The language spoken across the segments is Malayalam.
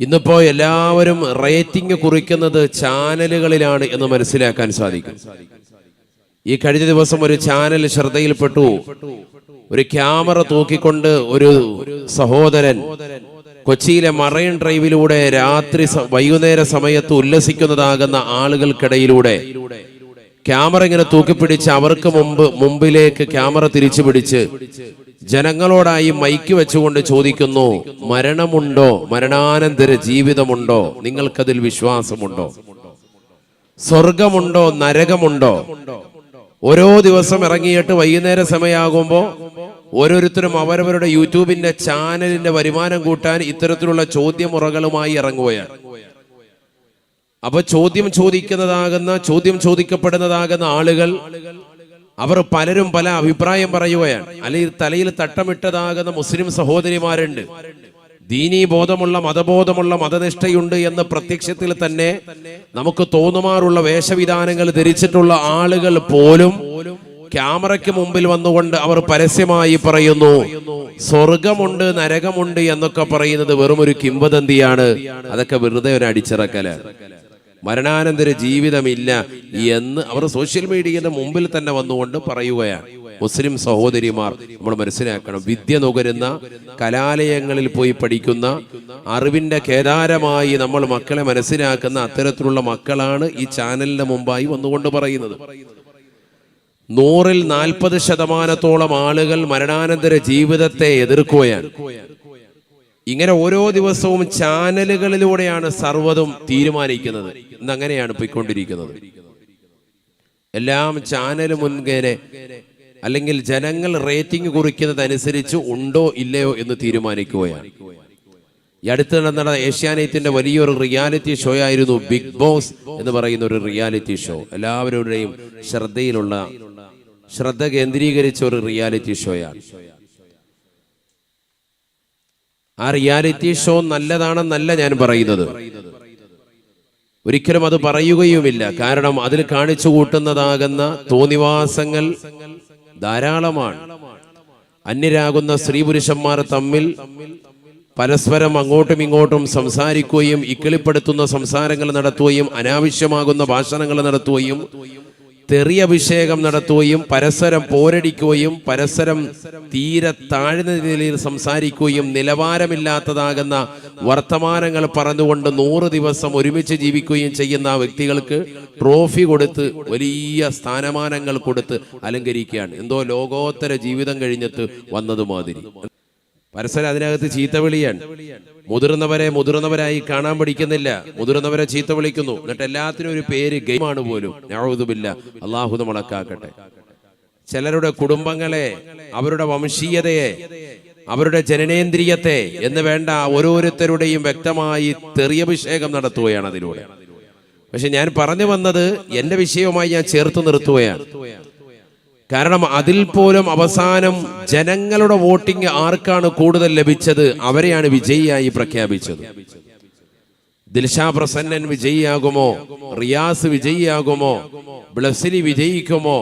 ഇന്നിപ്പോ എല്ലാവരും റേറ്റിംഗ് കുറിക്കുന്നത് ചാനലുകളിലാണ് എന്ന് മനസ്സിലാക്കാൻ സാധിക്കും. ഈ കഴിഞ്ഞ ദിവസം ഒരു ചാനൽ ശ്രദ്ധയിൽപ്പെട്ടു. ഒരു ക്യാമറ തൂക്കിക്കൊണ്ട് ഒരു സഹോദരൻ കൊച്ചിയിലെ മറൈൻ ഡ്രൈവിലൂടെ രാത്രി വൈകുന്നേര സമയത്ത് ഉല്ലസിക്കുന്നതാകുന്ന ആളുകൾക്കിടയിലൂടെ ക്യാമറ ഇങ്ങനെ തൂക്കിപ്പിടിച്ച് അവർക്ക് മുമ്പ് മുമ്പിലേക്ക് ക്യാമറ തിരിച്ചു പിടിച്ച് ജനങ്ങളോടായി മൈക്ക് വെച്ചുകൊണ്ട് ചോദിക്കുന്നു മരണമുണ്ടോ? മരണാനന്തര ജീവിതമുണ്ടോ? നിങ്ങൾക്കതിൽ വിശ്വാസമുണ്ടോ? സ്വർഗമുണ്ടോ? നരകമുണ്ടോ? ഓരോ ദിവസം ഇറങ്ങിയിട്ട് വൈകുന്നേര സമയമാകുമ്പോൾ ഓരോരുത്തരും അവരവരുടെ യൂട്യൂബിന്റെ ചാനലിന്റെ വരുമാനം കൂട്ടാൻ ഇത്തരത്തിലുള്ള ചോദ്യമുറകളുമായി ഇറങ്ങുകയാണ്. അപ്പൊ ചോദ്യം ചോദിക്കുന്നതാകുന്ന ചോദ്യം ചോദിക്കപ്പെടുന്നതാകുന്ന ആളുകൾ അവർ പലരും പല അഭിപ്രായം പറയുകയാണ്. അല്ലെങ്കിൽ തലയിൽ തട്ടമിട്ടതാകുന്ന മുസ്ലിം സഹോദരിമാരുണ്ട്. ദീനീ ബോധമുള്ള മതബോധമുള്ള മതനിഷ്ഠയുണ്ട് എന്ന് പ്രത്യക്ഷത്തിൽ തന്നെ നമുക്ക് തോന്നുമാറുള്ള വേഷവിധാനങ്ങൾ ധരിച്ചിട്ടുള്ള ആളുകൾ പോലും ക്യാമറയ്ക്ക് മുമ്പിൽ വന്നുകൊണ്ട് അവർ പരസ്യമായി പറയുന്നു സ്വർഗമുണ്ട് നരകമുണ്ട് എന്നൊക്കെ പറയുന്നത് വെറും ഒരു കിംവദന്തിയാണ്. അതൊക്കെ വെറുതെ ഒരു അടിച്ചിറക്കൽ മരണാനന്തര ജീവിതമില്ല എന്ന് അവർ സോഷ്യൽ മീഡിയയുടെ മുമ്പിൽ തന്നെ വന്നുകൊണ്ട് പറയുകയാണ്. മുസ്ലിം സഹോദരിമാർ നമ്മൾ മനസ്സിലാക്കണം വിദ്യ നുകരുന്ന കലാലയങ്ങളിൽ പോയി പഠിക്കുന്ന അറിവിന്റെ കേദാരമായി നമ്മൾ മക്കളെ മനസ്സിലാക്കുന്ന അത്തരത്തിലുള്ള മക്കളാണ് ഈ ചാനലിന്റെ മുമ്പായി വന്നുകൊണ്ട് പറയുന്നത്. നൂറിൽ നാൽപ്പത് ശതമാനത്തോളം ആളുകൾ മരണാനന്തര ജീവിതത്തെ എതിർക്കുകയാണ്. ഇങ്ങനെ ഓരോ ദിവസവും ചാനലുകളിലൂടെയാണ് സർവതും തീരുമാനിക്കുന്നത്. ഇന്ന് അങ്ങനെയാണ് പോയിക്കൊണ്ടിരിക്കുന്നത്. എല്ലാം ചാനൽ മുൻകേനെ അല്ലെങ്കിൽ ജനങ്ങൾ റേറ്റിംഗ് കുറിക്കുന്നതനുസരിച്ച് ഉണ്ടോ ഇല്ലയോ എന്ന് തീരുമാനിക്കുകയാണ്. ഈ അടുത്ത് നടന്ന ഏഷ്യാനെറ്റിന്റെ വലിയൊരു റിയാലിറ്റി ഷോ ആയിരുന്നു ബിഗ് ബോസ് എന്ന് പറയുന്ന ഒരു റിയാലിറ്റി ഷോ. എല്ലാവരുടെയും ശ്രദ്ധയിലുള്ള ശ്രദ്ധ കേന്ദ്രീകരിച്ച ഒരു റിയാലിറ്റി ഷോയാണ്. ആ റിയാലിറ്റി ഷോ നല്ലതാണെന്നല്ല ഞാൻ പറയുന്നത്. ഒരിക്കലും അത് പറയുകയുമില്ല. കാരണം അതിൽ കാണിച്ചു കൂട്ടുന്നതാകുന്ന തോന്നിവാസങ്ങൾ ധാരാളമാണ്. അന്യരാകുന്ന സ്ത്രീ പുരുഷന്മാർ തമ്മിൽ പരസ്പരം അങ്ങോട്ടും ഇങ്ങോട്ടും സംസാരിക്കുകയും ഇക്കിളിപ്പെടുത്തുന്ന സംസാരങ്ങൾ നടത്തുകയും അനാവശ്യമാകുന്ന ഭാഷണങ്ങൾ നടത്തുകയും തെറിയഭിഷേകം നടത്തുകയും പരസ്പരം പോരടിക്കുകയും പരസ്പരം തീരെ താഴ്ന്ന നിലയിൽ സംസാരിക്കുകയും നിലവാരമില്ലാത്തതാകുന്ന വർത്തമാനങ്ങൾ പറഞ്ഞുകൊണ്ട് നൂറ് ദിവസം ഒരുമിച്ച് ജീവിക്കുകയും ചെയ്യുന്ന വ്യക്തികൾക്ക് ട്രോഫി കൊടുത്ത് വലിയ സ്ഥാനമാനങ്ങൾ കൊടുത്ത് അലങ്കരിക്കുകയാണ്. എന്തോ ലോകോത്തര ജീവിതം കഴിഞ്ഞിട്ട് വന്നതുമാതിരി പരസ്പരം അതിനകത്ത് ചീത്ത വിളിയാണ്. മുതിർന്നവരെ മുതിർന്നവരായി കാണാൻ പഠിക്കുന്നില്ല. മുതിർന്നവരെ ചീത്ത വിളിക്കുന്നു. എന്നിട്ട് എല്ലാത്തിനും ഒരു പേര് ഗെയിമാണ് പോലും. ഞാവുതുമില്ല അള്ളാഹു നമ്മളക്കാക്കട്ടെ ചിലരുടെ കുടുംബങ്ങളെ അവരുടെ വംശീയതയെ അവരുടെ ജനനേന്ദ്രിയത്തെ എന്ന് വേണ്ട ഓരോരുത്തരുടെയും വ്യക്തമായി തെറിയഭിഷേകം നടത്തുകയാണ് അതിലൂടെ. പക്ഷെ ഞാൻ പറഞ്ഞു വന്നത് എന്റെ വിഷയവുമായി ഞാൻ ചേർത്ത് നിർത്തുകയാണ്. കാരണം അതിൽ പോലും അവസാനം ജനങ്ങളുടെ വോട്ടിംഗ് ആർക്കാണ് കൂടുതൽ ലഭിച്ചത്? അവരെയാണ് വിജയിയായി പ്രഖ്യാപിച്ചത്. ദിൽഷാ പ്രസന്നൻ വിജയിയാകുമോ? റിയാസ് വിജയിയാകുമോ? ബ്ലസ്സിലി വിജയിക്കുമോ?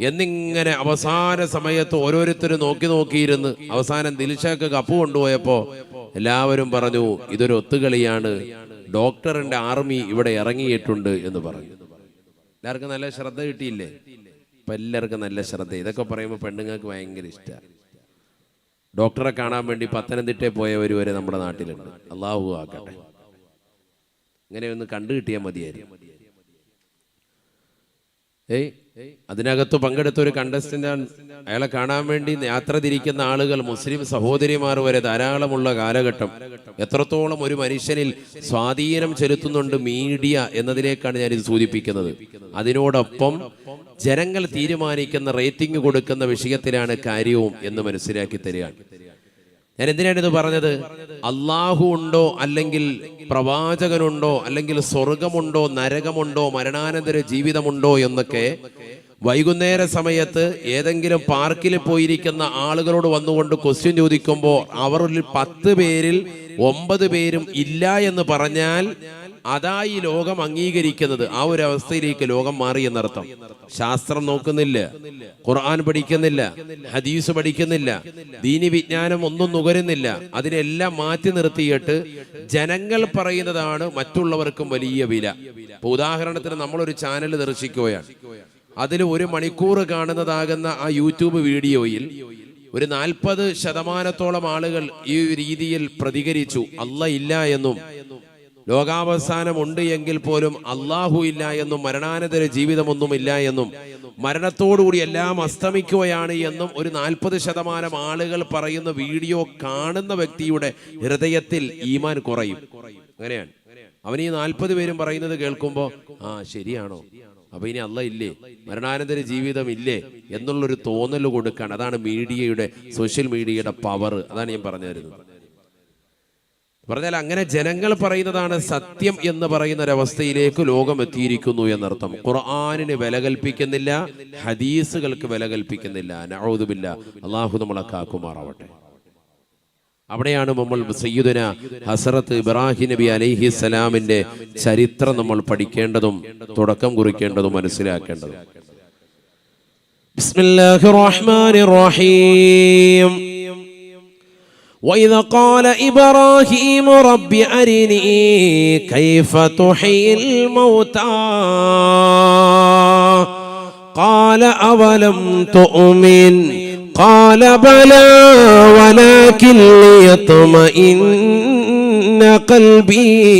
എന്നിങ്ങനെ അവസാന സമയത്ത് ഓരോരുത്തരും നോക്കി നോക്കിയിരുന്ന് അവസാനം ദിൽഷാക്ക് കപ്പ് കൊണ്ടുപോയപ്പോ എല്ലാവരും പറഞ്ഞു ഇതൊരു ഒത്തുകളിയാണ്. ഡോക്ടറിന്റെ ആർമി ഇവിടെ ഇറങ്ങിയിട്ടുണ്ട് എന്ന് പറഞ്ഞു. എല്ലാവർക്കും നല്ല ശ്രദ്ധ കിട്ടിയില്ലേ? ഇപ്പൊ എല്ലാവർക്കും നല്ല ശ്രദ്ധ. ഇതൊക്കെ പറയുമ്പോൾ പെണ്ണുങ്ങൾക്ക് ഭയങ്കര ഇഷ്ടമാണ് ഡോക്ടറെ കാണാൻ വേണ്ടി പത്തനംതിട്ടയിൽ പോയവർ വരെ നമ്മുടെ നാട്ടിലുണ്ട്. അള്ളാഹു ആക്കട്ടെ. ഇങ്ങനെ ഒന്ന് കണ്ടു മതിയായിരുന്നു. ഏയ് അതിനകത്ത് പങ്കെടുത്ത ഒരു കണ്ടസ്റ്റന്റ് അയാളെ കാണാൻ വേണ്ടി യാത്ര തിരിക്കുന്ന ആളുകൾ മുസ്ലിം സഹോദരിമാർ വരെ ധാരാളമുള്ള കാലഘട്ടം. എത്രത്തോളം ഒരു മനുഷ്യനിൽ സ്വാധീനം ചെലുത്തുന്നുണ്ട് മീഡിയ എന്നതിലേക്കാണ് ഞാൻ ഇത് സൂചിപ്പിക്കുന്നത്. അതിനോടൊപ്പം ജനങ്ങൾ തീരുമാനിക്കുന്ന റേറ്റിംഗ് കൊടുക്കുന്ന വിഷയത്തിലാണ് കാര്യവും എന്ന് മനസ്സിലാക്കി തരികയാണ്. ഞാൻ എന്തിനാണ് ഇത് പറഞ്ഞത്? അള്ളാഹു ഉണ്ടോ അല്ലെങ്കിൽ പ്രവാചകനുണ്ടോ അല്ലെങ്കിൽ സ്വർഗമുണ്ടോ നരകമുണ്ടോ മരണാനന്തര ജീവിതമുണ്ടോ എന്നൊക്കെ വൈകുന്നേര സമയത്ത് ഏതെങ്കിലും പാർക്കിൽ പോയിരിക്കുന്ന ആളുകളോട് വന്നുകൊണ്ട് ക്വസ്റ്റ്യൻ ചോദിക്കുമ്പോൾ അവരിൽ പത്ത് പേരിൽ ഒമ്പത് പേരും ഇല്ല എന്ന് പറഞ്ഞാൽ അതായി ലോകം അംഗീകരിക്കുന്നത് ആ ഒരു അവസ്ഥയിലേക്ക് ലോകം മാറി എന്നർത്ഥം. ശാസ്ത്രം നോക്കുന്നില്ല ഖുർആൻ പഠിക്കുന്നില്ല ഹദീസ് പഠിക്കുന്നില്ല ദീനി വിജ്ഞാനം ഒന്നും നുകരുന്നില്ല. അതിനെല്ലാം മാറ്റി നിർത്തിയിട്ട് ജനങ്ങൾ പറയുന്നതാണ് മറ്റുള്ളവർക്കും വലിയ വില. ഇപ്പൊ ഉദാഹരണത്തിന് നമ്മളൊരു ചാനൽ ദർശിക്കുകയാണ്. അതിൽ ഒരു മണിക്കൂർ കാണുന്നതാകുന്ന ആ യൂട്യൂബ് വീഡിയോയിൽ ഒരു നാൽപ്പത് ശതമാനത്തോളം ആളുകൾ ഈ രീതിയിൽ പ്രതികരിച്ചു. അല്ല ഇല്ല എന്നും ലോകാവസാനം ഉണ്ട് എങ്കിൽ പോലും അള്ളാഹു ഇല്ല എന്നും മരണാനന്തര ജീവിതമൊന്നുമില്ല എന്നും മരണത്തോടുകൂടി എല്ലാം അസ്തമിക്കുകയാണ് എന്നും ഒരു നാൽപ്പത് ശതമാനം ആളുകൾ പറയുന്ന വീഡിയോ കാണുന്ന വ്യക്തിയുടെ ഹൃദയത്തിൽ ഈമാൻ കുറയും. അങ്ങനെയാണ്. അവൻ ഈ നാൽപ്പത് പേരും പറയുന്നത് കേൾക്കുമ്പോൾ ആ ശരിയാണോ? അപ്പൊ ഇനി അല്ല ഇല്ലേ? മരണാനന്തര ജീവിതം ഇല്ലേ? എന്നുള്ളൊരു തോന്നൽ കൊടുക്കാൻ അതാണ് മീഡിയയുടെ സോഷ്യൽ മീഡിയയുടെ പവർ അതാണ് ഞാൻ പറഞ്ഞു തരുന്നത്. പറഞ്ഞാൽ അങ്ങനെ ജനങ്ങൾ പറയുന്നതാണ് സത്യം എന്ന് പറയുന്ന ഒരവസ്ഥയിലേക്ക് ലോകം എത്തിയിരിക്കുന്നു എന്നർത്ഥം. ഖുർആാനിന് വില കൽപ്പിക്കുന്നില്ല ഹദീസുകൾക്ക് വില കൽപ്പിക്കുന്നില്ല. നഊദുബില്ല അള്ളാഹു നമ്മളെ കാക്കുമാറാവട്ടെ. അവിടെയാണ് നമ്മൾ സയ്യിദുന ഹസറത്ത് ഇബ്രാഹിം നബി അലൈഹി സലാമിന്റെ ചരിത്രം നമ്മൾ പഠിക്കേണ്ടതും തുടക്കം കുറിക്കേണ്ടതും മനസ്സിലാക്കേണ്ടതും. റഹീം. وإذ قال إبراهيم رب أرني كيف تحيي الموتى؟ قال أولم تؤمن؟ قال بلى ولكن ليطمئن قلبي.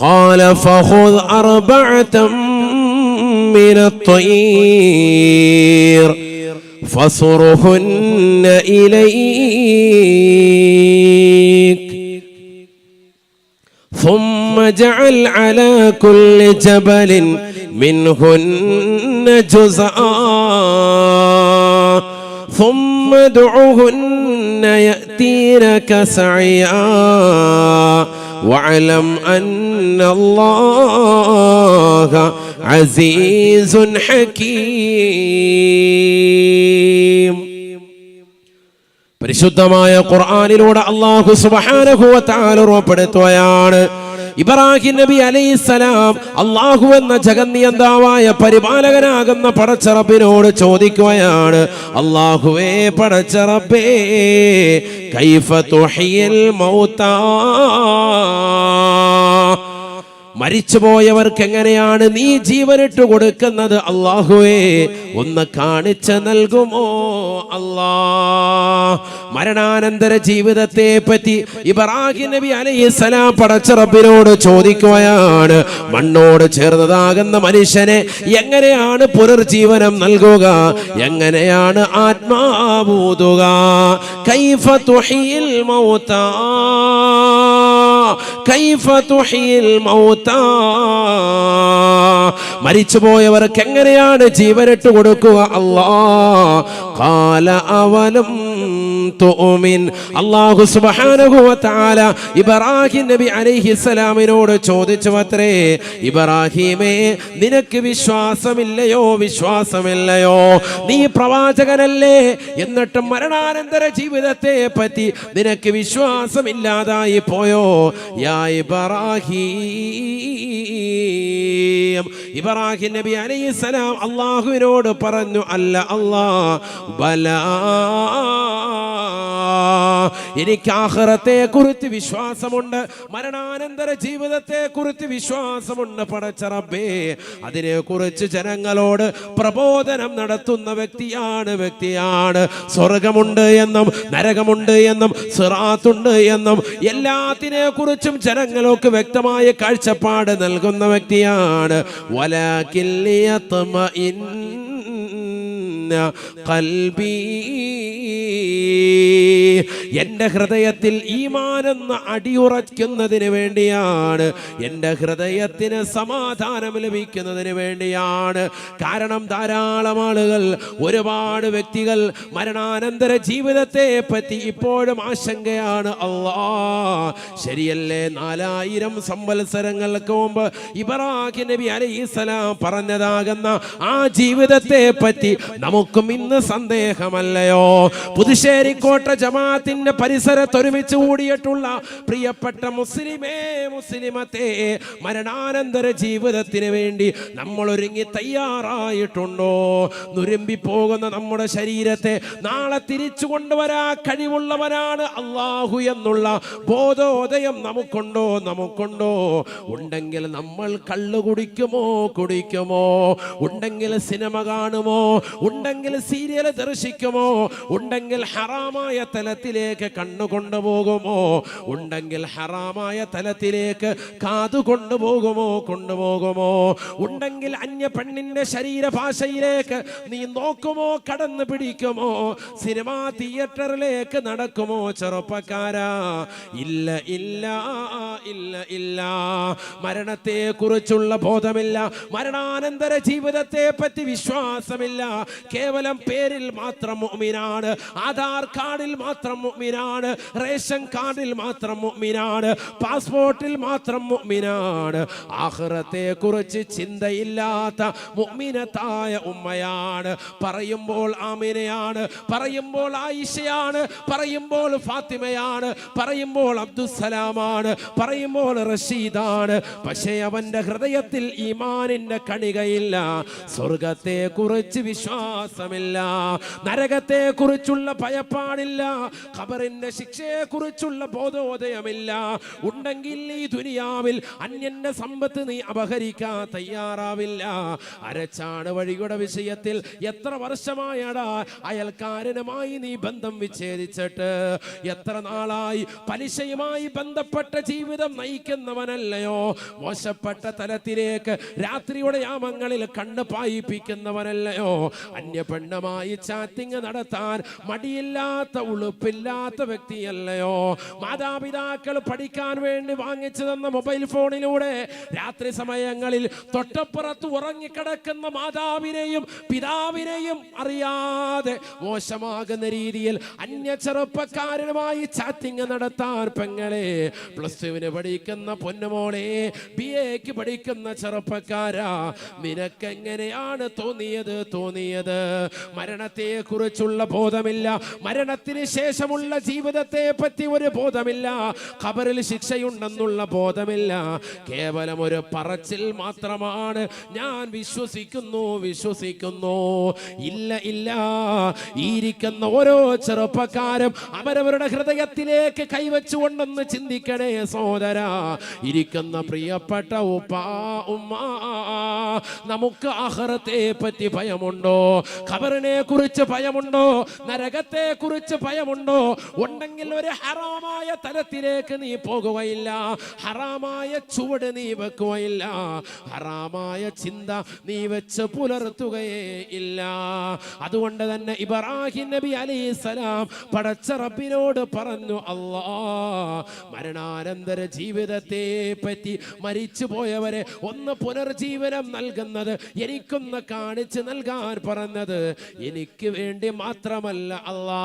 قال فخذ أربعة من الطير. فصرهن إليك. ثم اجعل على كل جبل منهن جزءا. ثم ادعهن يأتينك سعيا. واعلم أن الله عزيز حكيم പരിശുദ്ധമായ ഖുർആനിലൂടെ അള്ളാഹു സുബ്ഹാനഹു വ തആല ഉറപ്പെടുത്തുകയാണ് ഇബ്രാഹിം നബി അലൈസലാം അള്ളാഹു എന്ന ജഗന്നിയന്താവായ പരിപാലകനാകുന്ന പടച്ചറപ്പിനോട് ചോദിക്കുകയാണ് അള്ളാഹുവേ പടച്ചറപ്പേ കൈഫ തുഹിയൽ മൗതാ മരിച്ചുപോയവർക്ക് എങ്ങനെയാണ് നീ ജീവനിട്ട് കൊടുക്കുന്നത്? അള്ളാഹുവേ ഒന്ന് കാണിച്ച നൽകുമോ? അല്ലാ. മരണാനന്തര ജീവിതത്തെ പറ്റി ഇബ്രാഹിം നബി അലൈഹിസ്സലാം പടച്ച റബ്ബിനോട് ചോദിക്കുകയാണ്. മണ്ണോട് ചേർന്നതാകുന്ന മനുഷ്യനെ എങ്ങനെയാണ് പുനർജീവനം നൽകുക? എങ്ങനെയാണ് ആത്മാവൂതുക? കൈഫ മൗതാ മരിച്ചുപോയവർക്ക് എങ്ങനെയാണ് ജീവനിട്ട് കൊടുക്കുക? അല്ലാ. കാല അവലം വ തആല ഇബ്രാഹിം നബി അലൈഹിസ്സലാമിനോട് ചോദിച്ചു അത്രേ ഇബ്രാഹിമേ നിനക്ക് വിശ്വാസമില്ലയോ? വിശ്വാസമില്ലയോ? നീ പ്രവാചകനല്ലേ? എന്നിട്ട് മരണാനന്തര ജീവിതത്തെ പറ്റി നിനക്ക് വിശ്വാസമില്ലാതായി പോയോ? യാ ഇബ്രാഹിം. ഇബ്രാഹിം നബി അലൈഹി സ്വലാം അള്ളാഹുവിനോട് പറഞ്ഞു അല്ല അല്ലാ ബലാ എനിക്ക് ആഹ്റത്തെ കുറിച്ച് വിശ്വാസമുണ്ട്. മരണാനന്തര ജീവിതത്തെ കുറിച്ച് വിശ്വാസമുണ്ട്. പടച്ച റബ്ബേ അതിനെ കുറിച്ച് ജനങ്ങളോട് പ്രബോധനം നടത്തുന്ന വ്യക്തിയാണ് വ്യക്തിയാണ്. സ്വർഗമുണ്ട് എന്നും നരകമുണ്ട് എന്നും സിറാത്തുണ്ട് എന്നും എല്ലാത്തിനെ കുറിച്ചും ജനങ്ങൾക്ക് വ്യക്തമായ കാഴ്ചപ്പാട് നൽകുന്ന വ്യക്തിയാണ്. വലാക്കില്ലിയത്മഇന്ന കൽബീ എന്റെ ഹൃദയത്തിൽ ഈമാനെന്ന അടിയുറയ്ക്കുന്നതിന് വേണ്ടിയാണ്. എന്റെ ഹൃദയത്തിന് സമാധാനം ലഭിക്കുന്നതിന് വേണ്ടിയാണ്. കാരണം ധാരാളം ആളുകൾ ഒരുപാട് വ്യക്തികൾ മരണാനന്തര ജീവിതത്തെ പറ്റി ഇപ്പോഴും ആശങ്കയാണ്. അള്ളാ ശരിയല്ലേ? നാലായിരം സംവത്സരങ്ങൾക്ക് മുമ്പ് ഇബ്രാഹിം നബി അലൈസലാം പറഞ്ഞതാകുന്ന ആ ജീവിതത്തെ പറ്റി നമുക്കും ഇന്ന് സന്ദേഹമല്ലയോ? പുതുശ്ശേരിക്കോട്ട ജമാഅത്തിന്റെ ജമാഅത്തിന്റെ പരിസരത്ത് ഒരുമിച്ച് കൂടിയിട്ടുള്ള പ്രിയപ്പെട്ട മുസ്ലിമേ മുസ്ലിമത്തെ മരണാനന്തര ജീവിതത്തിന് വേണ്ടി നമ്മൾ ഒരുങ്ങി തയ്യാറായിട്ടുണ്ടോ? നുരുമ്പി പോകുന്ന നമ്മുടെ ശരീരത്തെ നാളെ തിരിച്ചു കൊണ്ടുവരാ കഴിവുള്ളവനാണ് അള്ളാഹു എന്നുള്ള ബോധോദയം നമുക്കുണ്ടോ? നമുക്കുണ്ടോ? ഉണ്ടെങ്കിൽ നമ്മൾ കള്ളു കുടിക്കുമോ? കുടിക്കുമോ? ഉണ്ടെങ്കിൽ സിനിമ കാണുമോ? ഉണ്ടെങ്കിൽ സീരിയൽ ദർശിക്കുമോ? ഉണ്ടെങ്കിൽ ഹറാമായ തലത്തിലേക്ക് കണ്ണു കൊണ്ടുപോകുമോ? ഉണ്ടെങ്കിൽ ഹറാമായ തലത്തിലേക്ക് കാതു കൊണ്ടുപോകുമോ? കൊണ്ടുപോകുമോ? ഉണ്ടെങ്കിൽ അന്യ പെണ്ണിന്റെ ശരീരഭാഷയിലേക്ക് നീ നോക്കുമോ? കടന്നു പിടിക്കുമോ? സിനിമാ തിയേറ്ററിലേക്ക് നടക്കുമോ? ചെറുപ്പക്കാരാ ഇല്ല ഇല്ല ഇല്ല ഇല്ല. മരണത്തെ കുറിച്ചുള്ള ബോധമില്ല. മരണാനന്തര ജീവിതത്തെ പറ്റി വിശ്വാസമില്ല. കേവലം പേരിൽ മാത്രം മുഅ്മിനാണ് ആധാർ കാർഡിൽ മാത്രം മുഅ്മിനാണ്. റേഷൻ കാർഡിൽ മാത്രം മുഅ്മിനാണ്. പാസ്പോർട്ടിൽ മാത്രം മുഅ്മിനാണ്. ആഖിറത്തെ കുറിച്ച് ചിന്തയില്ലാത്ത മുഅ്മിനത്തായ ഉമ്മയാണ്. പറയുമ്പോൾ ആമിനയാണ്. പറയുമ്പോൾ ആയിഷയാണ്. പറയുമ്പോൾ ഫാത്തിമയാണ്. പറയുമ്പോൾ അബ്ദുസലാമാണ് പറയുമ്പോൾ റഷീദാണ്. പക്ഷേ അവന്റെ ഹൃദയത്തിൽ ഈമാനിന്റെ കണികയില്ല. സ്വർഗത്തെ കുറിച്ച് വിശ്വാസമില്ല. നരകത്തെ കുറിച്ചുള്ള ഭയപ്പാടില്ല ഖബറിന്റെ ശിക്ഷയെ കുറിച്ചുള്ള ബോധോദയമില്ല. ഉണ്ടെങ്കിൽ ഈ ദുനിയാവിൽ അന്യന്റെ സമ്പത്ത് നീ അപഹരിക്കാൻ തയ്യാറാവില്ല. അരച്ചാണ് വഴിയുടെ വിഷയത്തിൽ എത്ര വർഷമായടാ? അയൽക്കാരനുമായി നീ ബന്ധം വിച്ഛേദിച്ചിട്ട് എത്ര നാളായി പലിശയുമായി ബന്ധപ്പെട്ട ജീവിതം നയിക്കുന്നവനല്ലയോ? മോശപ്പെട്ട തലത്തിലേക്ക് രാത്രിയുടെ യാമങ്ങളിൽ കണ്ണ് പായിപ്പിക്കുന്നവനല്ലയോ? അന്യപെണ്ണമായി ചാറ്റിങ് നടത്താൻ മടിയില്ലാത്ത ഉളുപ്പില്ലാത്ത വ്യക്തിയല്ലയോ? മാതാപിതാക്കൾ പഠിക്കാൻ വേണ്ടി വാങ്ങിച്ചു തന്ന മൊബൈൽ ഫോണിലൂടെ രാത്രി സമയങ്ങളിൽ തൊട്ടപ്പുറത്ത് ഉറങ്ങിക്കിടക്കുന്ന മാതാവിനെയും പിതാവിനെയും അറിയാതെ മോശമാകുന്ന രീതിയിൽ അന്യ ചെറുപ്പക്കാരനുമായി ചാറ്റിങ് നടത്താൻ പെങ്ങളെ. പ്ലസ് ടുവിന് പഠിക്കുന്ന പൊന്നുമോളെ ബി എക്ക് പഠിക്കുന്ന ചെറുപ്പക്കാരാ. നിനക്കെങ്ങനെയാണ് തോന്നിയത്? തോന്നിയത് മരണത്തെ കുറിച്ചുള്ള ബോധമില്ല മരണത്തിന് ശേഷമുള്ള ജീവിതത്തെ പറ്റി ഒരു ബോധമില്ല. ഖബറിൽ ശിക്ഷയുണ്ടെന്നുള്ള ബോധമില്ല. കേവലം ഒരു പറച്ചിൽ മാത്രമാണ്. ഞാൻ വിശ്വസിക്കുന്നു വിശ്വസിക്കുന്നു. ഇല്ല ഇല്ല. ഇരിക്കുന്ന ഓരോ ചെറുപ്പക്കാരും അവരവരുടെ ഹൃദയത്തിലേക്ക് കൈവച്ചുകൊണ്ടെന്ന് ചിന്തിക്കണേ സോദര ഇരിക്കുന്ന പ്രിയപ്പെട്ട ഉപ്പാ ഉമ്മ നമുക്ക് ആഹ്റത്തെ പറ്റി ഭയമുണ്ടോ? ഖബറിനെ കുറിച്ച് ഭയമുണ്ടോ? നരകത്തെ കുറിച്ച് ഭയമുണ്ടോ? ഉണ്ടെങ്കിൽ ഒരു ഹറാമായ തലത്തിലേക്ക് നീ പോകുകയില്ല. ഹറാമായ ചുവട് നീ വെക്കുകയില്ല. ഹറാമായ ചിന്ത നീ വെച്ച് പുലർത്തുകയേ ഇല്ല. അതുകൊണ്ട് തന്നെ ഇബ്രാഹിം നബി അലൈഹിസ്സലാം പടച്ച റബ്ബിനോട് പറഞ്ഞു അല്ലാ മരണാനന്തര ജീവിതത്തെ പറ്റി മരിച്ചു പോയവരെ ഒന്ന് പുനർജീവനം നൽകുന്നത് എനിക്കൊന്ന് കാണിച്ചു നൽകാൻ പറഞ്ഞത് എനിക്ക് വേണ്ടി മാത്രമല്ല അല്ലാ.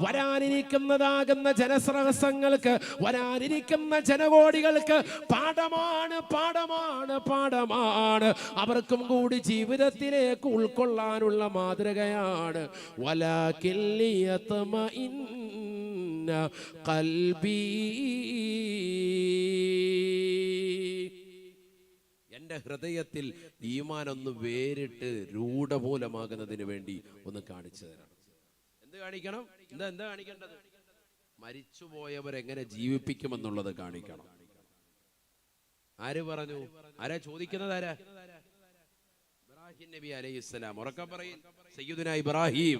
വരാനിരിക്കുന്നതാകുന്ന ജനസ്രഹസങ്ങൾക്ക് വരാനിരിക്കുന്ന ജനകോടികൾക്ക് പാഠമാണ് പാഠമാണ് പാഠമാണ്. അവർക്കും കൂടി ജീവിതത്തിലേക്ക് ഉൾക്കൊള്ളാനുള്ള മാതൃകയാണ്. എന്റെ ഹൃദയത്തിൽ ഈമാനൊന്ന് വേറിട്ട് രൂഢമൂലമാകുന്നതിന് വേണ്ടി ഒന്ന് കാണിച്ചു തരണം. എന്ത് കാണിക്കണം? എന്താ എന്താ കാണിക്കേണ്ടത്? മരിച്ചുപോയവരെങ്ങനെ ജീവിപ്പിക്കുമെന്നുള്ളത് കാണിക്കണം. ആര് പറഞ്ഞു? ആരാ ചോദിക്കുന്നത് ആരാ? ഇബ്രാഹിം നബി അലൈഹിസ്സലാം ഉറക്കം പറയും. ഇബ്രാഹിം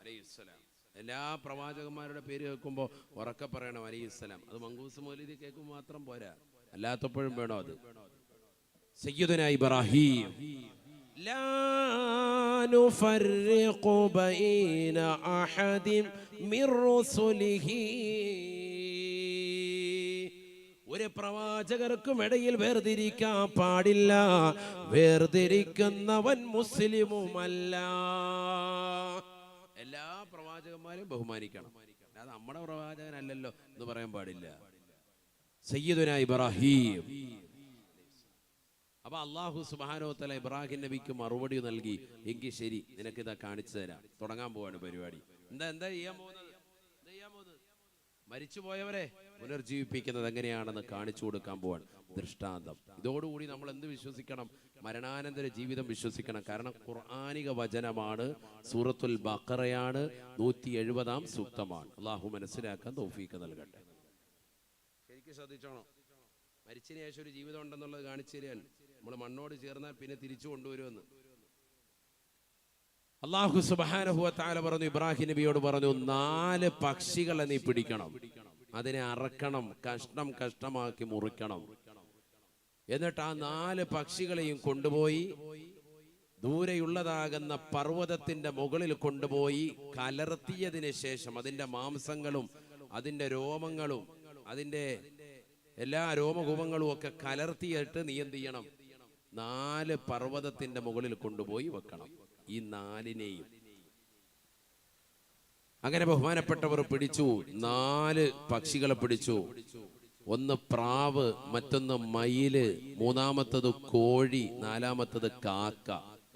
അലൈഹിസ്സലാം എല്ലാ പ്രവാചകന്മാരുടെ പേര് കേൾക്കുമ്പോൾ ഉറക്ക പറയണം അലൈഹി അത് മങ്കൂസ് മൗലിദി കേൾക്കുമ്പോൾ മാത്രം പോരാ. അല്ലാത്തപ്പോഴും വേണോ അത്? സയ്യിദുന ഇബ്രാഹിം لا نفرق بين أحد من رسله ഒരു പ്രവാചകർക്കും ഇടയിൽ വേർതിരിക്കാൻ പാടില്ല വേർതിരിക്കുന്നവൻ മുസ്ലിമുമല്ല എല്ലാ പ്രവാചകന്മാരെയും ബഹുമാനിക്കണം അല്ലാതെ നമ്മുടെ പ്രവാചകനല്ലല്ലോ എന്ന് പറയാൻ പാടില്ല സയ്യിദുന ഇബ്രാഹിം അപ്പൊ അള്ളാഹു സുബാനോത്തല ഇബ്രാഹിം നബിക്ക് മറുപടി നൽകി. എങ്കിൽ ശരി നിനക്ക് ഇതാ കാണിച്ചു തരാം. തുടങ്ങാൻ പോവാണ് പരിപാടി. എന്താ എന്താ ചെയ്യാൻ പോകുന്നത്? എന്താ ചെയ്യാൻ മരിച്ചുപോയവരെ പുനർജീവിപ്പിക്കുന്നത് എങ്ങനെയാണെന്ന് കാണിച്ചു കൊടുക്കാൻ പോവാൻ ദൃഷ്ടാന്തം. ഇതോടുകൂടി നമ്മൾ എന്ത് വിശ്വസിക്കണം? മരണാനന്തര ജീവിതം വിശ്വസിക്കണം. കാരണം ഖുർആാനിക വചനമാണ് സൂറത്തുൽ ബക്കറയാണ് നൂറ്റി എഴുപതാം സൂക്തമാണ്. അള്ളാഹു മനസ്സിലാക്കാൻ തോഫീക്ക് നൽകട്ടെ. ശരിക്കും ശ്രദ്ധിച്ചോണം. മരിച്ചതിന് ശേഷം ഒരു ജീവിതം ഉണ്ടെന്നുള്ളത് കാണിച്ചു തരാൻ നമ്മൾ മണ്ണോട് ചേർന്നാൽ പിന്നെ തിരിച്ചു കൊണ്ടുവരുമെന്ന്. അള്ളാഹു സുബാനഹുവ താല പറഞ്ഞു ഇബ്രാഹിം നബിയോട് പറഞ്ഞു നാല് പക്ഷികളെ നീ പിടിക്കണം. അതിനെ അറക്കണം കഷ്ണം കഷ്ണമാക്കി മുറിക്കണം. എന്നിട്ട് ആ നാല് പക്ഷികളെയും കൊണ്ടുപോയി ദൂരെയുള്ളതാകുന്ന പർവതത്തിന്റെ മുകളിൽ കൊണ്ടുപോയി കലർത്തിയതിന് ശേഷം അതിന്റെ മാംസങ്ങളും അതിന്റെ രോമങ്ങളും അതിന്റെ എല്ലാ രോമകൂപങ്ങളും ഒക്കെ കലർത്തിയിട്ട് നീ എന്ത് ചെയ്യണം? നാല് പർവതത്തിന്റെ മുകളിൽ കൊണ്ടുപോയി വെക്കണം. ഈ നാലിനെയും. അങ്ങനെ ബഹുമാനപ്പെട്ടവർ പിടിച്ചു. നാല് പക്ഷികളെ പിടിച്ചു. ഒന്ന് പ്രാവ് മറ്റൊന്ന് മയിൽ മൂന്നാമത്തത് കോഴി നാലാമത്തത് കാക്ക.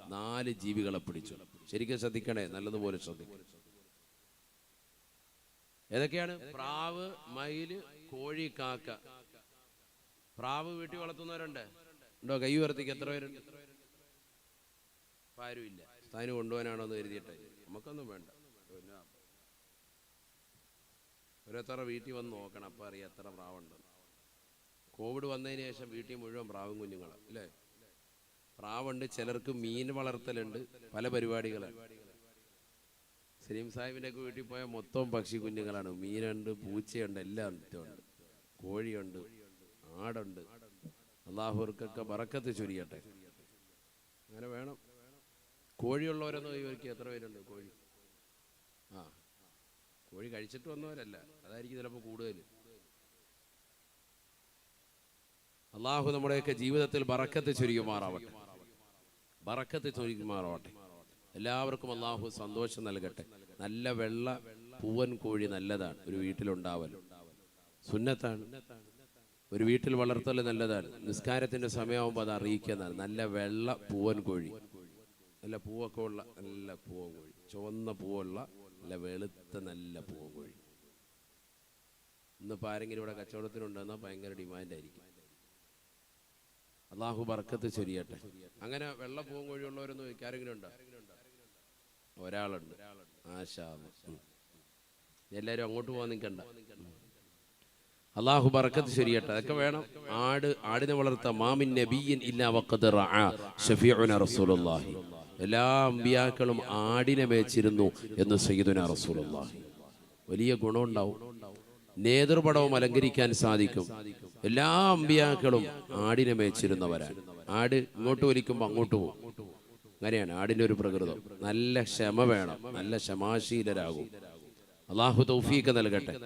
നാല് ജീവികളെ പിടിച്ചു. ശരിക്കും ശ്രദ്ധിക്കണേ നല്ലതുപോലെ ശ്രദ്ധിക്കണം. ഏതൊക്കെയാണ്? പ്രാവ് മയിൽ കോഴി കാക്ക. പ്രാവ് വീട്ടിൽ വളർത്തുന്നവരുണ്ട്. ഉണ്ടോ കൈ ഉയർത്തിക്ക് എത്ര പേരുണ്ട് ആരുമില്ല സ്ഥാനം കൊണ്ടുപോകാനാണോ എന്ന് കരുതിയിട്ടെ? നമുക്കൊന്നും വേണ്ട. പിന്നെ ഓരോരുത്തരുടെ വീട്ടിൽ വന്ന് നോക്കണം. അപ്പം അറിയാം എത്ര പ്രാവുണ്ട്. കോവിഡ് വന്നതിന് ശേഷം വീട്ടിൽ മുഴുവൻ പ്രാവും കുഞ്ഞുങ്ങളാണ് അല്ലേ? പ്രാവുണ്ട് ചിലർക്ക് മീൻ വളർത്തലുണ്ട് പല പരിപാടികളാണ് സലീം സാഹിബിന്റെ ഒക്കെ വീട്ടിൽ പോയാൽ മൊത്തം പക്ഷി കുഞ്ഞുങ്ങളാണ്. മീനുണ്ട് പൂച്ചയുണ്ട് എല്ലാം ഉണ്ട് കോഴിയുണ്ട് ആടുണ്ട്. അള്ളാഹുവർക്കൊക്കെ ബറക്കത്ത് ചൊരിയട്ടെ. അങ്ങനെ വേണം. കോഴിയുള്ളവരൊന്നും ഇവർക്ക് എത്ര പേരുണ്ട് കോഴി? ആ കോഴി കഴിച്ചിട്ട് വന്നവരല്ല. അതായിരിക്കും ചിലപ്പോൾ കൂടുതൽ അള്ളാഹു നമ്മുടെയൊക്കെ ജീവിതത്തിൽ ബറക്കത്ത് ചുരുക്കുമാറാവട്ടെ ബറക്കത്ത് ചുരുക്കുമാറാവട്ടെ എല്ലാവർക്കും അള്ളാഹു സന്തോഷം നൽകട്ടെ. നല്ല വെള്ള പൂവൻ കോഴി നല്ലതാണ്. ഒരു വീട്ടിലുണ്ടാവൽ സുന്നത്താണ്. ഒരു വീട്ടിൽ വളർത്തൽ നല്ലതാണ്. നിസ്കാരത്തിന്റെ സമയമാകുമ്പോൾ അത് അറിയിക്കുന്നതാണ്. നല്ല വെള്ള പൂവൻ കോഴി. നല്ല പൂവൊക്കെ ഉള്ള നല്ല പൂവൻ കോഴി. ചുവന്ന പൂവുള്ള നല്ല വെളുത്ത നല്ല പൂവൻ കോഴി. ഇന്നിപ്പോൾ ആരെങ്കിലും ഇവിടെ കച്ചവടത്തിനുണ്ടെന്നാൽ ഭയങ്കര ഡിമാൻഡായിരിക്കും. അള്ളാഹു ബർക്കത്ത് ചൊരിയട്ടെ. അങ്ങനെ വെള്ള പൂവൻ കോഴി ഉള്ളവരൊന്നും ചോദിക്കും ആരെങ്കിലും ഉണ്ടോ? ഒരാളുണ്ട്. ആശാ. എല്ലാവരും അങ്ങോട്ട് പോകാൻ നിൽക്കണ്ട അള്ളാഹു ബർക്കത്ത് ശരിയട്ടെ. അതൊക്കെ വേണം. ആട് ആടിനെ വളർത്ത മാമിൻ നബിയൻ ഇല്ലാ ഷഫീഉന റസൂലുള്ളാഹി. എല്ലാ അമ്പിയാക്കളും ആടിനെ മേച്ചിരുന്നു എന്ന് സയ്യിദുന റസൂലുള്ളാഹി. വലിയ ഗുണമുണ്ടാവും. നേതൃപടവും അലങ്കരിക്കാൻ സാധിക്കും. എല്ലാ അമ്പിയാക്കളും ആടിനെ മേച്ചിരുന്നവരാണ് ആട് ഇങ്ങോട്ട് വലിക്കുമ്പോൾ അങ്ങോട്ട് പോകും. അങ്ങനെയാണ് ആടിന്റെ ഒരു പ്രകൃതം. നല്ല ക്ഷമ വേണം. നല്ല ക്ഷമാശീലരാകും. അള്ളാഹു തൗഫീഖ് നൽകട്ടെ.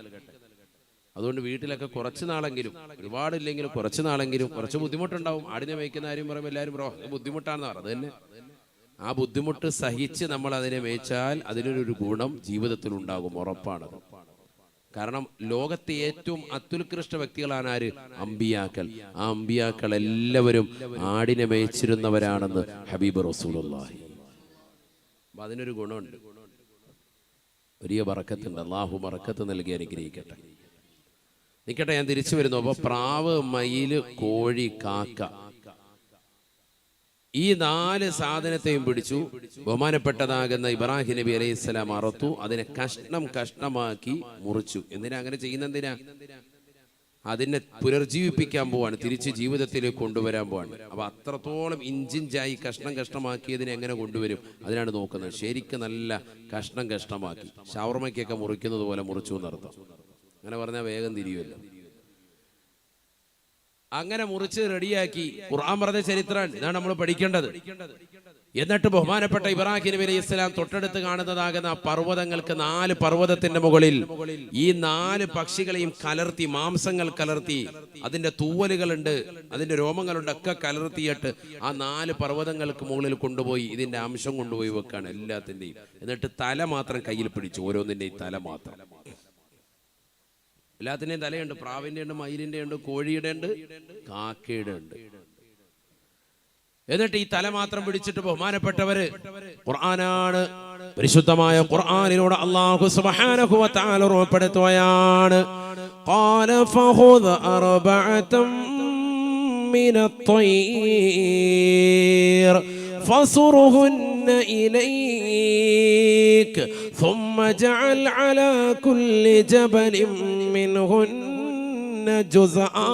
അതുകൊണ്ട് വീട്ടിലൊക്കെ കുറച്ച് നാളെങ്കിലും ഒരുപാടില്ലെങ്കിലും കുറച്ച് നാളെങ്കിലും കുറച്ച് ബുദ്ധിമുട്ടുണ്ടാവും. ആടിനെ മേയ്ക്കുന്ന ആരും പറയും എല്ലാവരും പറ "ഓ, ഇത് ബുദ്ധിമുട്ടാണെന്ന് പറഞ്ഞത് തന്നെ. ആ ബുദ്ധിമുട്ട് സഹിച്ച് നമ്മൾ അതിനെ മേച്ചാൽ അതിനൊരു ഗുണം ജീവിതത്തിൽ ഉണ്ടാകും ഉറപ്പാണ് കാരണം ലോകത്തെ ഏറ്റവും അത്യുത്കൃഷ്ട വ്യക്തികളാണ് ആര്? അമ്പിയാക്കൾ. ആ അമ്പിയാക്കൾ എല്ലാവരും ആടിനെ മേയിച്ചിരുന്നവരാണെന്ന് ഹബീബ് റസൂലുള്ളാഹി. അതിനൊരു ഗുണമുണ്ട്. വലിയ ബറക്കത്തുണ്ട്. അള്ളാഹു മറക്കത്ത് നൽകി അനുഗ്രഹിക്കട്ടെ. നിൽക്കട്ടെ ഞാൻ തിരിച്ചു വരുന്നു. അപ്പൊ പ്രാവ് മയിൽ കോഴി കാക്ക. ഈ നാല് സാധനത്തെയും പിടിച്ചു. ബഹുമാനപ്പെട്ടതാകുന്ന ഇബ്രാഹിം നബി അലൈഹി സ്വലാം അറുത്തു. അതിനെ കഷ്ണം കഷ്ണമാക്കി മുറിച്ചു. എന്തിനാ അങ്ങനെ ചെയ്യുന്ന എന്തിനാ അതിനെ പുനർജീവിപ്പിക്കാൻ പോവാണ്. തിരിച്ച് ജീവിതത്തിലേക്ക് കൊണ്ടുവരാൻ പോവാണ്. അപ്പൊ അത്രത്തോളം ഇഞ്ചിഞ്ചായി കഷ്ണം കഷ്ണമാക്കിയതിനെ എങ്ങനെ കൊണ്ടുവരും? അതിനാണ് നോക്കുന്നത്. ശരിക്കും നല്ല കഷ്ണം കഷ്ണമാക്കി. ഷവർമയ്ക്കൊക്കെ മുറിക്കുന്നത് പോലെ മുറിച്ചു എന്നർത്ഥം. അങ്ങനെ പറഞ്ഞാൽ വേഗം തിരിയുമല്ലോ. അങ്ങനെ മുറിച്ച് റെഡിയാക്കി ഖുർആൻ പറഞ്ഞ ചരിത്രം ഇതാണ് നമ്മൾ പഠിക്കേണ്ടത്. എന്നിട്ട് ബഹുമാനപ്പെട്ട ഇബ്രാഹിം നബി അലൈഹി ഇസ്ലാം തൊട്ടടുത്ത് കാണുന്നതാകുന്ന പർവതങ്ങൾക്ക് നാല് പർവതത്തിന്റെ മുകളിൽ ഈ നാല് പക്ഷികളെയും കലർത്തി മാംസങ്ങൾ കലർത്തി അതിന്റെ തൂവലുകളുണ്ട് അതിന്റെ രോമങ്ങളുണ്ട് ഒക്കെ കലർത്തിയിട്ട് ആ നാല് പർവതങ്ങൾക്ക് മുകളിൽ കൊണ്ടുപോയി ഇതിന്റെ അംശം കൊണ്ടുപോയി വെക്കാണ് എല്ലാത്തിന്റെയും. എന്നിട്ട് തല മാത്രം കയ്യിൽ പിടിച്ചു ഓരോന്നിന്റെയും തല മാത്രം. എല്ലാത്തിൻ്റെയും തലയുണ്ട് പ്രാവിൻ്റെ ഉണ്ട് മയിലിൻ്റെ ഉണ്ട് കോഴിയുടെ ഉണ്ട് കാക്കയുടെ ഉണ്ട് എന്നിട്ട് ഈ തല മാത്രം പിടിച്ചിട്ട് ബഹുമാനപ്പെട്ടവര് ഖുർആനാണ് പരിശുദ്ധമായ ഖുർആനിലൂടെ അല്ലാഹു സുബ്ഹാനഹു വ തആല ഉറപ്പെടുത്തുകയാണ് ഖാല ഫഖുദ് അർബഅതം من الطير فصرهن إليك ثم اجعل على كل جبل منهن جزءا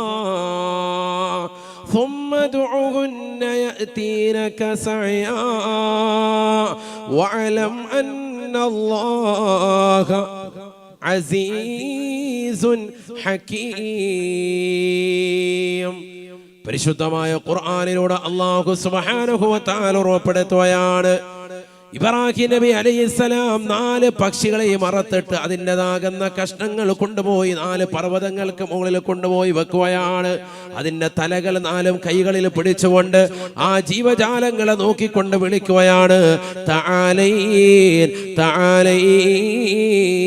ثم ادعهن يأتينك سعيا واعلم أن الله عزيز حكيم പരിശുദ്ധമായ ഖുർആനിലൂടെ അള്ളാഹു സുബ്ഹാനഹു വ തആല ഉറപ്പെടുത്തുകയാണ് ഇബ്രാഹിം നബി അലൈഹിസ്സലാം നാല് പക്ഷികളെ മറത്തിട്ട് അതിന്റെതാകുന്ന കഷ്ണങ്ങൾ കൊണ്ടുപോയി നാല് പർവതങ്ങൾക്ക് മുകളിൽ കൊണ്ടുപോയി വെക്കുകയാണ്. അതിന്റെ തലകൾ നാലും കൈകളിൽ പിടിച്ചുകൊണ്ട് ആ ജീവജാലങ്ങളെ നോക്കിക്കൊണ്ട് വിളിക്കുകയാണ് താലൈൻ തആലൈൻ.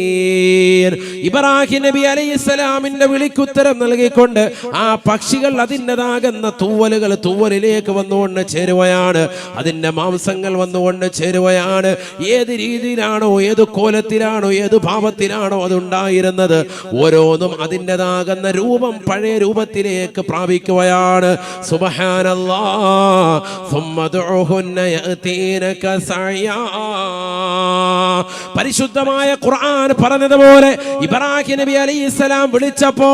ഇബ്രാഹിം നബി അലൈഹിസ്സലാമിന്റെ വിളിക്കുത്തരം നൽകിക്കൊണ്ട് ആ പക്ഷികൾ അതിൻ്റെതാകുന്ന തൂവലുകൾ തൂവലിലേക്ക് വന്നുകൊണ്ട് ചേരുകയാണ് അതിൻ്റെ മാംസങ്ങൾ വന്നുകൊണ്ട് ചേരുകയാണ് ഏത് രീതിയിലാണോ ഏത് കോലത്തിലാണോ ഏത് ഭാവത്തിലാണോ അതുണ്ടായിരുന്നത് ഓരോന്നും അതിൻ്റെതാകുന്ന രൂപം പഴയ രൂപത്തിലേക്ക് പ്രാപിക്കുകയാണ് സുബ്ഹാനല്ലാ ثم ادعهن يأتينك سعيا പരിശുദ്ധമായ ഖുർആൻ പറഞ്ഞതുപോലെ ഇബ്രാഹിം നബി അലൈഹിസ്സലാം വിളിച്ചപ്പോ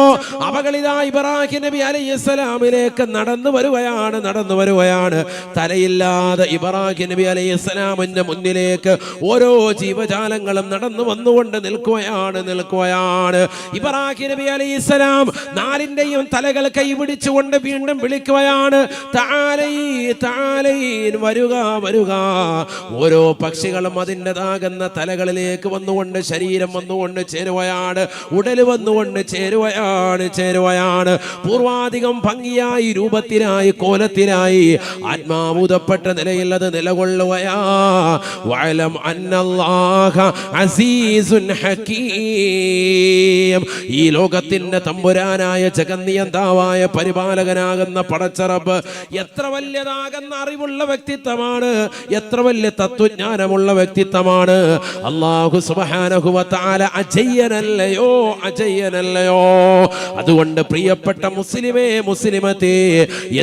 അവകളിതാ ഇബ്രാഹിം നബി അലൈഹിസ്സലാമിലേക്ക് നടന്നു വരുകയാണ് നടന്നു വരുകയാണ്. തലയില്ലാതെ ഇബ്രാഹിം നബി അലൈഹിസ്സലാമിന്റെ മുന്നിലേക്ക് ഓരോ ജീവജാലങ്ങളും നടന്നു വന്നുകൊണ്ട് നിൽക്കുകയാണ് നിൽക്കുകയാണ്. ഇബ്രാഹിം നബി അലൈഹിസ്സലാം നാലിന്റെയും തലകൾ കൈപിടിച്ചുകൊണ്ട് വീണ്ടും വിളിക്കുകയാണ്. താലൈ താലൈൻ വരുക വരുക. ഓരോ പക്ഷികളും അതിന്റെതാകുന്ന തലകളിലേക്ക് വന്നുകൊണ്ട് ശരീരം വന്നുകൊണ്ട് ചേരുവയാണ് ഉടൽ വന്നുകൊണ്ട് ചേരുവയാണ് ചേരുവയാണ്. പൂർവാധികം ഭംഗിയായി രൂപത്തിനായി കോലത്തിനായി ആത്മാവുതപ്പെട്ട നിലയിൽ അത് നിലകൊള്ളുകയാ. അസീസുൻ ഈ ലോകത്തിന്റെ തമ്പുരാനായ ജഗന്നിയന്താവായ പരിപാലകനാകുന്ന പടച്ചറബ് എത്ര വലിയതാകുന്ന അറിവുള്ള വ്യക്തിത്വമാണ് എത്ര വലിയ തത്വജ്ഞാനമുള്ള വ്യക്തിത്വമാണ്. അള്ളാഹു തആല അജയ്യനല്ലയോ അജയ്യനല്ലയോ. അതുകൊണ്ട് പ്രിയപ്പെട്ട മുസ്ലിമേ മുസ്ലിമത്തെ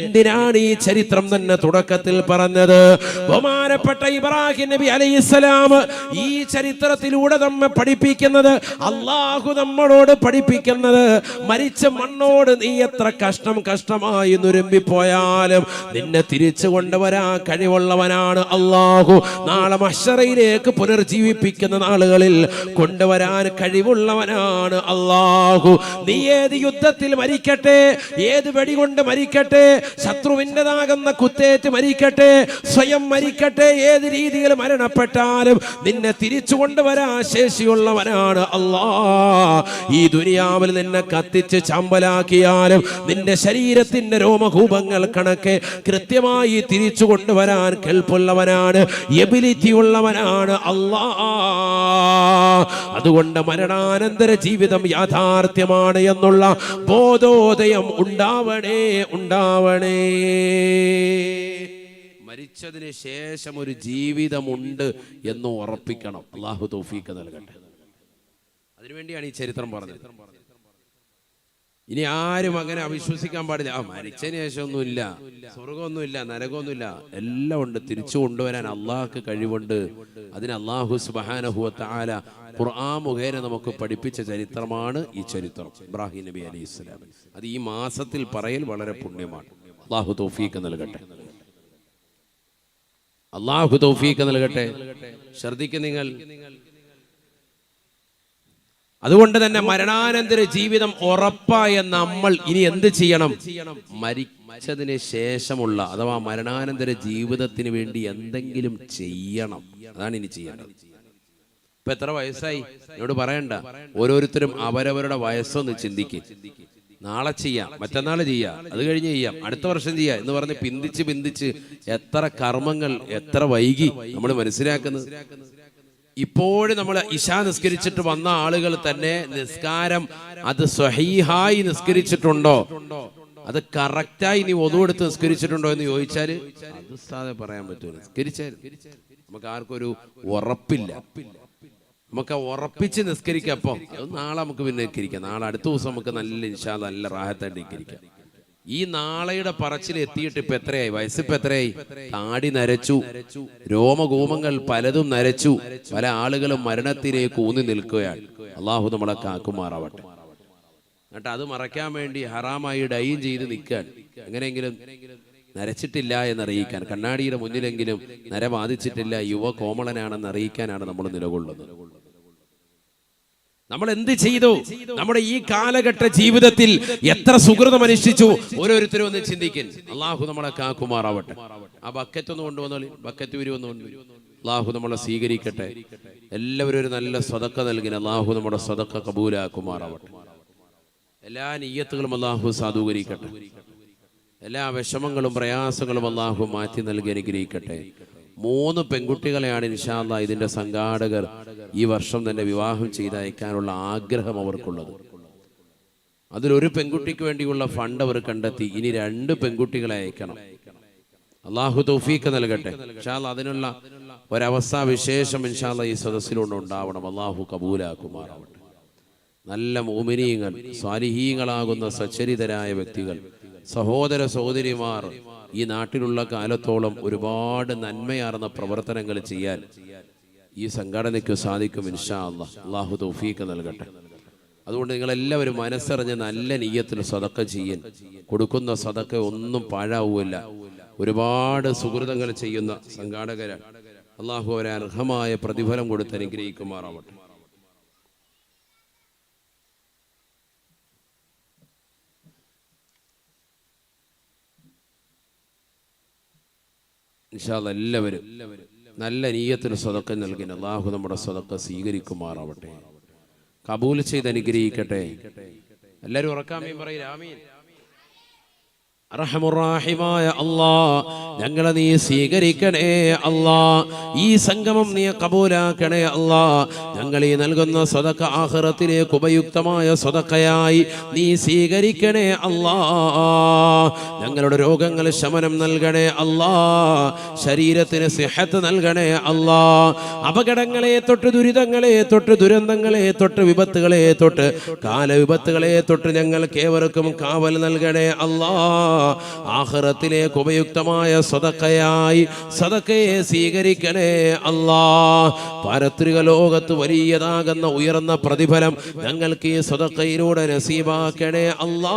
എന്തിനാണ് ഈ ചരിത്രം തന്നെ തുടക്കത്തിൽ പറഞ്ഞത്? ബഹുമാനപ്പെട്ട ഇബ്രാഹിം നബി അലൈഹിസ്സലാം ഈ ചരിത്രത്തിലൂടെ നമ്മെ പഠിപ്പിക്കുന്നത് അള്ളാഹു നമ്മളോട് പഠിപ്പിക്കുന്നത് മരിച്ച മണ്ണോട് നീ എത്ര കഷ്ടം കഷ്ടമായി നുരുമ്പിപ്പോയാലും നിന്നെ തിരിച്ചു കൊണ്ടുവരാൻ കഴിവുള്ളവനാണ് അള്ളാഹു നാളെ മഷറയിലേക്ക് പുനർജീവിപ്പിക്കുന്ന നാളുകളിൽ കൊണ്ടുവരാൻ കഴിവുള്ളവനാണ് അള്ളാഹു നീ ഏത് യുദ്ധത്തിൽ മരിക്കട്ടെ ഏത് വെടികൊണ്ട് മരിക്കട്ടെ ശത്രുവിന്റെതാകുന്ന കുത്തേറ്റ് മരിക്കട്ടെ സ്വയം മരിക്കട്ടെ ഏത് രീതിയിൽ മരണപ്പെട്ടാലും നിന്നെ തിരിച്ചു കൊണ്ടുവരാൻ ശേഷിയുള്ളവനാണ് അള്ളാ ഈ ദുനിയാവിൽ നിന്നെ കത്തിച്ച് ചമ്പലാക്കിയാലും നിന്റെ ശരീരത്തിന്റെ രോമകൂപങ്ങൾ കണക്കെ കൃത്യമായി തിരിച്ചു കൊണ്ടുവരാൻ കെൽപ്പുള്ളവനാണ് എബിലിറ്റി ഉള്ളവനാണ് അല്ലാ അതുകൊണ്ട് മരണാനന്തര ജീവിതം യാഥാർത്ഥ്യമാണ് എന്നുള്ള ബോധോദയം ഉണ്ടാവണേ ഉണ്ടാവണേ. മരിച്ചതിന് ശേഷം ഒരു ജീവിതമുണ്ട് എന്ന് ഉറപ്പിക്കണം. അള്ളാഹു തോഫീക്ക് നൽകട്ടെ. അതിനുവേണ്ടിയാണ് ഈ ചരിത്രം പറഞ്ഞത്. ഇനി ആരും അങ്ങനെ അവിശ്വസിക്കാൻ പാടില്ല. ആ മരിച്ചതിന് ശേഷം ഒന്നുമില്ല സ്വർഗമൊന്നുമില്ല നരകമൊന്നുമില്ല. എല്ലാം ഉണ്ട്. തിരിച്ചു കൊണ്ടുവരാൻ അള്ളാഹ്ക്ക് കഴിവുണ്ട്. അതിന് അള്ളാഹു സുബാനഹുവത്ത ആല ഖുർആൻ മുഖേന നമുക്ക് പഠിപ്പിച്ച ചരിത്രമാണ് ഈ ചരിത്രം. ഇബ്രാഹിം നബി അലൈഹി ഇസ്ലാം അത് ഈ മാസത്തിൽ പറയൽ വളരെ പുണ്യമാണ്. അള്ളാഹു തോഫീക്ക് നൽകട്ടെ. അള്ളാഹു തോഫീക്ക് നൽകട്ടെ. ശ്രദ്ധിക്കും നിങ്ങൾ അതുകൊണ്ട് തന്നെ മരണാനന്തര ജീവിതം ഉറപ്പായ നമ്മൾ ഇനി എന്ത് ചെയ്യണം? മരിച്ചതിന് ശേഷമുള്ള അഥവാ മരണാനന്തര ജീവിതത്തിന് വേണ്ടി എന്തെങ്കിലും ചെയ്യണം. അതാണ് ഇനി ചെയ്യേണ്ടത്. ഇപ്പൊ എത്ര വയസ്സായി? എന്നോട് പറയണ്ട. ഓരോരുത്തരും അവരവരുടെ വയസ്സൊന്ന് ചിന്തിക്കും. നാളെ ചെയ്യാം. മറ്റന്നാൾ ചെയ്യാം. അത് കഴിഞ്ഞ് ചെയ്യാം. അടുത്ത വർഷം ചെയ്യാം എന്ന് പറഞ്ഞ് പിന്തിച്ച് പിന്തിച്ച് എത്ര കർമ്മങ്ങൾ എത്ര വൈകി നമ്മൾ മനസ്സിലാക്കുന്നത്? ഇപ്പോഴും നമ്മൾ ഇശ നിസ്കരിച്ചിട്ട് വന്ന ആളുകൾ തന്നെ നിസ്കാരം അത് സ്വഹീഹായി നിസ്കരിച്ചിട്ടുണ്ടോ? അത് കറക്റ്റായി നീ ഒതുവെടുത്ത് നിസ്കരിച്ചിട്ടുണ്ടോ എന്ന് ചോദിച്ചാൽ അത് പറയാൻ പറ്റൂല. നിസ്കരിച്ചായിരുന്നു നമുക്ക് ആർക്കൊരു ഉറപ്പില്ല. നമുക്ക് ഉറപ്പിച്ച് നിസ്കരിക്കാം അപ്പം. നാളെ നമുക്ക് പിന്നെ നിസ്കരിക്കാം. നാളെ അടുത്ത ദിവസം നമുക്ക് നല്ല ഇൻഷാ നല്ല റാഹത്തായിട്ട് നിസ്കരിക്കാം. ഈ നാളെയുടെ പറച്ചിൽ എത്തിയിട്ട് ഇപ്പൊ എത്രയായി? വയസ്സിപ്പോ എത്രയായി? താടി നരച്ചു രോമകൂമങ്ങൾ പലതും നരച്ചു പല ആളുകളും മരണത്തിലേക്ക് ഊന്നി നിൽക്കുകയാണ്. അള്ളാഹു നമ്മളെ കാക്കുമാറാവട്ടെ. എന്നിട്ട് അത് മറയ്ക്കാൻ വേണ്ടി ഹറാമായി ഡൈയും ചെയ്ത് നിൽക്കാൻ എങ്ങനെയെങ്കിലും നരച്ചിട്ടില്ല എന്നറിയിക്കാൻ കണ്ണാടിയുടെ മുന്നിലെങ്കിലും നര ബാധിച്ചിട്ടില്ല യുവ കോമളനാണെന്ന് അറിയിക്കാനാണ് നമ്മൾ നിലകൊള്ളുന്നത്. നമ്മൾ എന്ത് ചെയ്തു? നമ്മുടെ ഈ കാലഘട്ട ജീവിതത്തിൽ എത്ര സുഹൃതം അനുഷ്ഠിച്ചു? ഓരോരുത്തരും ഒന്ന് ചിന്തിക്കും അള്ളാഹു നമ്മളെ കാക്കുമാറാവട്ടെ. ആ ബക്കറ്റ് ഒന്ന് കൊണ്ടുവന്നോളി. ബക്കറ്റ് വരുമെന്ന് കൊണ്ട് അള്ളാഹു നമ്മളെ സ്വീകരിക്കട്ടെ. എല്ലാവരും ഒരു നല്ല സ്വതക്ക നൽകിന് അള്ളാഹു നമ്മുടെ സ്വതക്ക കബൂലാക്കുമാറാവട്ടെ. എല്ലാ നീയത്തുകളും അള്ളാഹു സാധൂകരിക്കട്ടെ. എല്ലാ വിഷമങ്ങളും പ്രയാസങ്ങളും അള്ളാഹു മാറ്റി നൽകി അനുഗ്രഹിക്കട്ടെ. മൂന്ന് പെൺകുട്ടികളെയാണ് ഇൻഷാല്ല ഇതിന്റെ സംഘാടകർ ഈ വർഷം തന്നെ വിവാഹം ചെയ്തയക്കാനുള്ള ആഗ്രഹം അവർക്കുള്ളത്. അതിലൊരു പെൺകുട്ടിക്ക് വേണ്ടിയുള്ള ഫണ്ട് അവർ കണ്ടെത്തി ഇനി രണ്ട് പെൺകുട്ടികളെ അയക്കണം. അള്ളാഹു തൗഫീഖ് നൽകട്ടെ. ഇൻഷാല്ല അതിനുള്ള ഒരവസ്ഥ വിശേഷം ഇൻഷാല്ല ഈ സദസ്സിലൂടെ ഉണ്ടാവണം. അള്ളാഹു കബൂലാക്കുമാറാവട്ടെ. നല്ല മോമിനീയങ്ങൾ സ്വാലിഹീങ്ങളാകുന്ന സച്ചരിതരായ വ്യക്തികൾ സഹോദര സഹോദരിമാർ ഈ നാട്ടിലുള്ള കാലത്തോളം ഒരുപാട് നന്മയാർന്ന പ്രവർത്തനങ്ങൾ ചെയ്യാൻ ഈ സംഘടനയ്ക്ക് സാധിക്കും ഇൻഷാ അല്ല അള്ളാഹു തൗഫീക്ക് നൽകട്ടെ. അതുകൊണ്ട് നിങ്ങളെല്ലാവരും മനസ്സറിഞ്ഞ് നല്ല നീയത്തിൽ സതക്ക ചെയ്യൻ. കൊടുക്കുന്ന സതക്ക ഒന്നും പാഴാവൂല്ല. ഒരുപാട് സുഹൃതങ്ങൾ ചെയ്യുന്ന സംഘാടകരാണ്. അള്ളാഹു അവരെ അർഹമായ പ്രതിഫലം കൊടുത്ത് അനുഗ്രഹിക്കുമാറാവട്ടെ. എല്ലാവരും നല്ല നീയത്തിന് സ്വതക്കം നൽകി അള്ളാഹു നമ്മുടെ സ്വതക്ക സ്വീകരിക്കുമാറാവട്ടെ. കബൂൽ ചെയ്ത് അനുഗ്രഹിക്കട്ടെ. എല്ലാവരും ഉറക്കാമീൻ പറയും ആമീൻ. അർഹമുറാഹിമായ അള്ളാ ഞങ്ങളെ നീ സ്വീകരിക്കണേ അള്ളാ ഈ സംഗമം നീ കബൂലാക്കണേ അള്ളാ ഞങ്ങൾ ഈ നൽകുന്ന സ്വതക്ക ആഹ്റത്തിലേക്ക് ഉപയുക്തമായ സ്വതക്കയായി നീ സ്വീകരിക്കണേ അള്ളാ ഞങ്ങളുടെ രോഗങ്ങൾ ശമനം നൽകണേ അള്ളാ ശരീരത്തിന് സിഹത്ത് നൽകണേ അള്ളാ അപകടങ്ങളെ തൊട്ട് ദുരിതങ്ങളെ തൊട്ട് ദുരന്തങ്ങളെ തൊട്ട് വിപത്തുകളെ തൊട്ട് കാലവിപത്തുകളെ തൊട്ട് ഞങ്ങൾക്ക് ഏവർക്കും കാവൽ നൽകണേ അല്ലാ. ആഹ്റത്തിലേക്ക് ഉപയുക്തമായ സദക്കയായി സദക്കയെ സ്വീകരിക്കണേ അല്ലാ പാരത്രിക ലോകത്ത് വലിയതാകുന്ന ഉയർന്ന പ്രതിഫലം ഞങ്ങൾക്ക് ഈ സദക്കയിലൂടെ നസീബാക്കണേ അല്ലാ